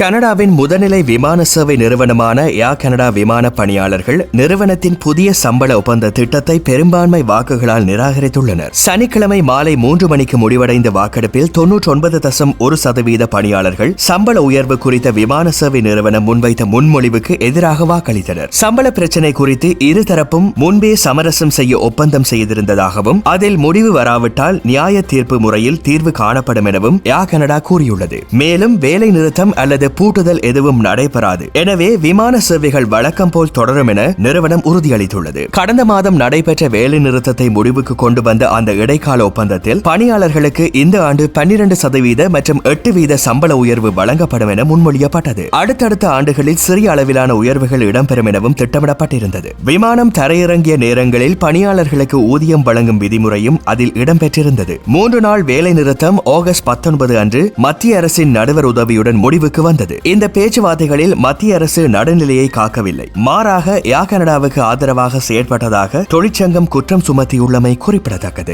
கனடாவின் முதல்நிலை விமான சேவை நிறுவனமான ஏர் கனடா விமான பணியாளர்கள் நிறுவனத்தின் புதிய சம்பள ஒப்பந்த திட்டத்தை பெரும்பான்மை வாக்குகளால் நிராகரித்துள்ளனர். சனிக்கிழமை மாலை மூன்று மணிக்கு முடிவடைந்த வாக்கெடுப்பில் தொன்னூற்றி ஒன்பது தசம் ஒரு சதவீத பணியாளர்கள் சம்பள உயர்வு குறித்த விமான சேவை நிறுவனம் முன்வைத்த முன்மொழிவுக்கு எதிராக வாக்களித்தனர். சம்பள பிரச்சினை குறித்து இருதரப்பும் முன்பே சமரசம் செய்ய ஒப்பந்தம் செய்திருந்ததாகவும் அதில் முடிவு வராவிட்டால் நியாய தீர்ப்பு முறையில் தீர்வு காணப்படும் எனவும் ஏர் கனடா கூறியுள்ளது. மேலும் வேலை நிறுத்தம் அல்லது பூட்டுதல் எதுவும் நடைபெறாது. எனவே விமான சேவைகள் வழக்கம் போல் தொடரும் என நிறுவனம் உறுதியளித்துள்ளது. கடந்த மாதம் நடைபெற்ற வேலை நிறுத்தத்தை முடிவுக்கு கொண்டு வந்த அந்த இடைக்கால ஒப்பந்தத்தில் பணியாளர்களுக்கு இந்த ஆண்டு பன்னிரண்டு சதவீத மற்றும் எட்டு வீத சம்பள உயர்வு வழங்கப்படும் என முன்மொழியப்பட்டது. அடுத்தடுத்த ஆண்டுகளில் சிறிய அளவிலான உயர்வுகள் இடம்பெறும் எனவும் திட்டமிடப்பட்டிருந்தது. விமானம் தரையிறங்கிய நேரங்களில் பணியாளர்களுக்கு ஊதியம் வழங்கும் விதிமுறையும் அதில் இடம்பெற்றிருந்தது. மூன்று நாள் வேலை நிறுத்தம் ஆகஸ்ட் பத்தொன்பது அன்று மத்திய அரசின் நடுவர் உதவியுடன் முடிவுக்கு வந்தது. இந்த பேச்சுவார்த்தைகளில் மத்திய அரசு நடுநிலையை காக்கவில்லை. மாறாக ஏர் கனடாவுக்கு ஆதரவாக செயற்பட்டதாக தொழிற்சங்கம் குற்றம் சுமத்தியுள்ளமை குறிப்பிடத்தக்கது.